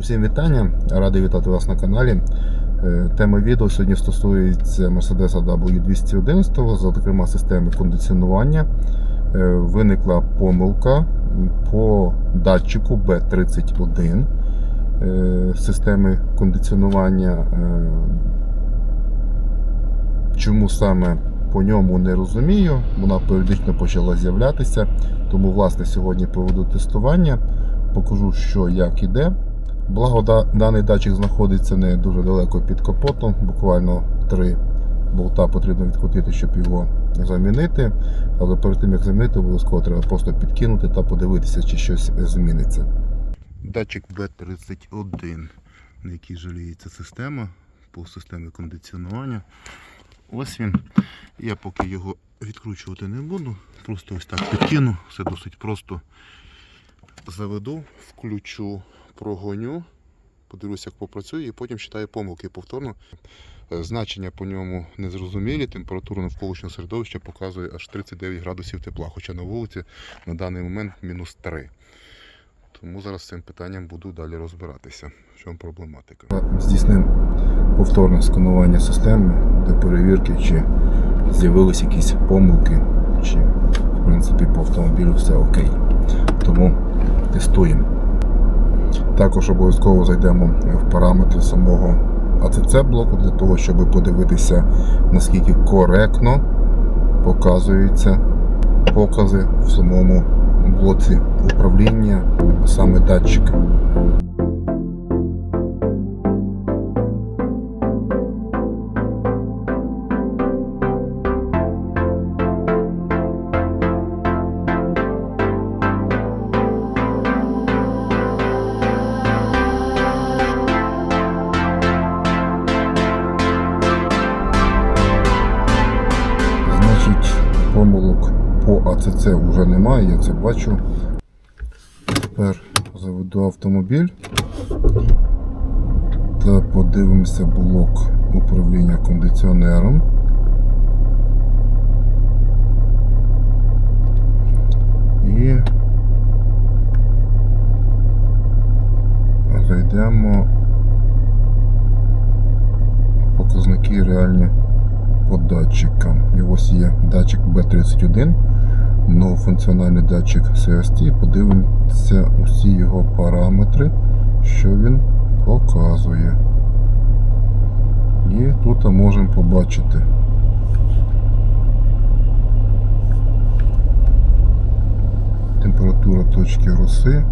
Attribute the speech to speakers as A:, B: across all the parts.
A: Усім вітання, радий вітати вас на каналі. Е, Тема відео сьогодні стосується Mercedes W211, зокрема системи кондиціонування. Е, Виникла помилка по датчику B31 е, системи кондиціонування. Чому саме по ньому не розумію, вона періодично почала з'являтися. Тому, власне, сьогодні проведу тестування, покажу, що як іде. Благо, даний датчик знаходиться не дуже далеко під капотом, буквально три болта потрібно відкрутити, щоб його замінити. Але перед тим як замінити, обов'язково треба просто підкинути та подивитися, чи щось зміниться. Датчик B31, на який жаліється система по системі кондиціонування. Ось він. Я поки його відкручувати не буду, просто ось так підкину, все досить просто заведу, включу, прогоню, подивлюся, як попрацює, і потім читаю помилки повторно. Е, Значення по ньому незрозумілі, температура навколишнього середовища показує аж 39 градусів тепла, хоча на вулиці на даний момент мінус 3. Тому зараз з цим питанням буду далі розбиратися. В чому проблематика. Здійснив повторне сканування системи для перевірки, чи з'явились якісь помилки, чи в принципі по автомобілю все окей. Тому тестуємо. Також обов'язково зайдемо в параметри самого АЦЦ блоку для того, щоб подивитися, наскільки коректно показуються покази в самому блоці управління саме датчика. АЦЦ вже немає, я це бачу. Тепер заведу автомобіль та подивимося блок управління кондиціонером. І зайдемо показники реальні по датчикам. І ось є датчик B31, многофункціональний датчик CST. Подивимося усі його параметри, що він показує. І тут можемо побачити. Температура точки роси.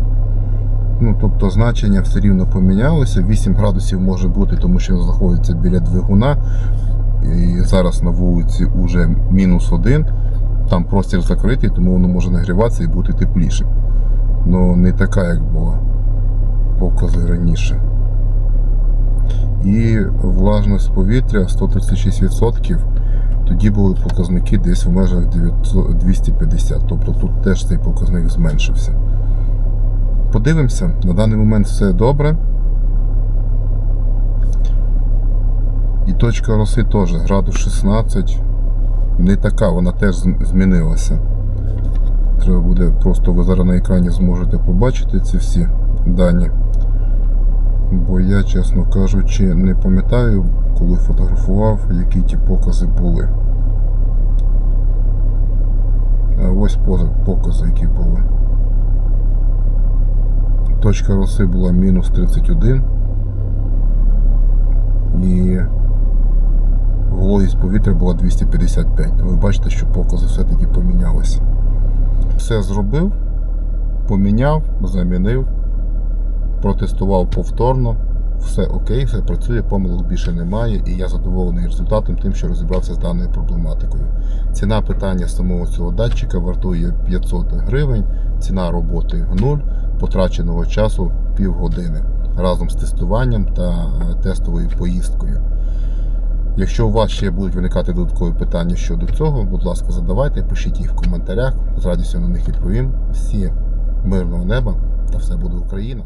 A: Ну, тобто значення все рівно помінялося. 8 градусів може бути, тому що він знаходиться біля двигуна. І зараз на вулиці вже мінус один. Там простір закритий, тому воно може нагріватися і бути тепліше. Ну не така, як була покази раніше. І влажність повітря 136%. Тоді були показники десь в межах 900 250. Тобто тут теж цей показник зменшився. Подивимося, на даний момент все добре. І точка роси теж градус 16. Не така, вона теж змінилася. Треба буде просто ви зараз на екрані зможете побачити ці всі дані. Бо я, чесно кажучи, не пам'ятаю, коли фотографував, які ті покази були. А ось покази, які були. Точка роси була мінус 31. І вологість повітря була 255. То ви бачите, що покази все-таки помінялися. Все зробив, поміняв, замінив, протестував повторно. Все окей, все працює, помилок більше немає, і я задоволений результатом тим, що розібрався з даною проблематикою. Ціна питання самого цього датчика вартує 500 гривень, ціна роботи 0, потраченого часу півгодини разом з тестуванням та е, тестовою поїздкою. Якщо у вас ще будуть виникати додаткові питання щодо цього, будь ласка, задавайте, пишіть їх в коментарях. З радістю на них відповім. Всі мирного неба та все буде Україна!